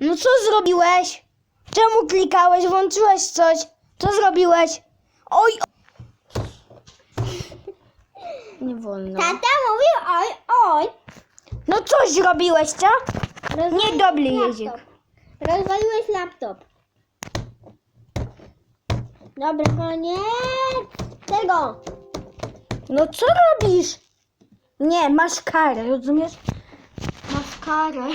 No co zrobiłeś? Czemu klikałeś? Włączyłeś coś? Co zrobiłeś? Oj! Nie wolno. Tata mówił oj, oj. No coś zrobiłeś, co? Rozwaliłeś Niedobry laptop. jezik. Rozwaliłeś laptop. Dobra, koniec tego. No co robisz? Nie, masz karę, rozumiesz? Masz karę.